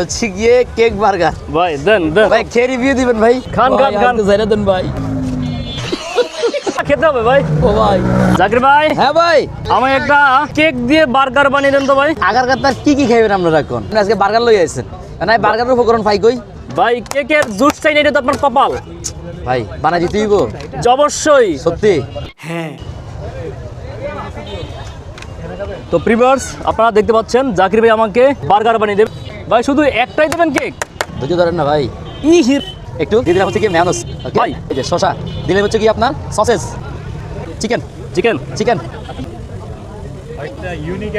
হচ্ছে গিয়ে cake burger. ভাই দেন দেন। ভাই খেয়ে রিভিউ দিবেন ভাই। খান, খান, খান। জাইরা দেন ভাই। খেতে হবে ভাই। ও ভাই। জাকির ভাই। হ্যাঁ ভাই। আমায় একটা কেক দিয়ে বার্গার বানিয়ে দেন তো ভাই। আগার কাতার কি কি খাইবেন আপনারা এখন? আজকে বার্গার লই আইছেন। না বার্গারের উপকরণ পাই কই? ভাই কেকের জুস চাই না এটা তো আপনার কপাল। ভাই বানা দিতে হইব? অবশ্যই। সত্যি? হ্যাঁ। তো প্রিভার্স আপনারা দেখতে পাচ্ছেন জাকির ভাই আমাকে বার্গার বানিয়ে দেবেন ভাই শুধু একটাই দেবেন কেক? ধৈর্য ধরেন না ভাই। ই হির একটু দিয়ে দিলাম হচ্ছে কি ম্যানোস ভাই। এই যে শশা দিলে হচ্ছে কি আপনার সসেস চিকেন চিকেন চিকেন একটা ইউনিক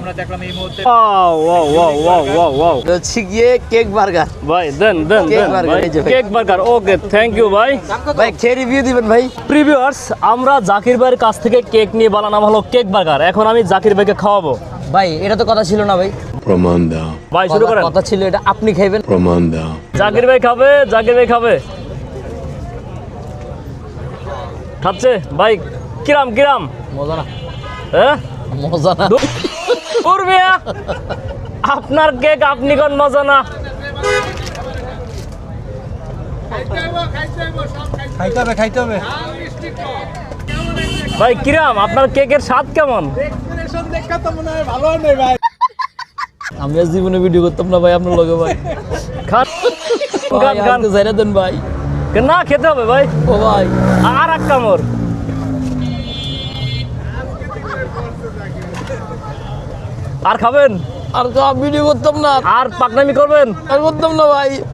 আমরা দেখলাম এই মুহূর্তে। Wow wow wow wow wow wow হচ্ছে গিয়ে কেক বার্গার ভাই দেন দেন cake burger. Cake okay thank you ভাই। ভাই। খেয়ে রিভিউ দিবেন ভাই। প্রিভিউয়ার্স আমরা জাকির ভাইয়ের কাছ থেকে কেক নিয়ে বানানো হলো কেক বার্গার এখন আমি জাকির ভাইকে খাওয়াবো। ভাই এটা তো কথা ছিল না ভাই। প্রমাণ দাও। ভাই শুরু করেন। কথা ছিল এটা আপনি খাইবেন। প্রমাণ দাও। জাকির ভাই খাবে জাকির ভাই খাবে। খাচ্ছে। ভাই কিরাম কিরাম? মজা না। হ্যাঁ মজা না। করবে আপনার কেক আপনি কোন মজা না? খাইতে হবে খাইতে হবে। ভাই কিরাম আপনার কেকের স্বাদ কেমন? দেখা তো মনে হয় ভালো নেই ভাই। আমি আজ জীবনে ভিডিও করতাম না ভাই আপনার লগে ভাই। খান। খান খান দেন ভাই। না খেতে হবে ভাই। ও ভাই। আর এক কামড়। আর খাবেন? আর তো ভিডিও করতাম না। আর পাকনামি করবেন? আর করতাম না ভাই।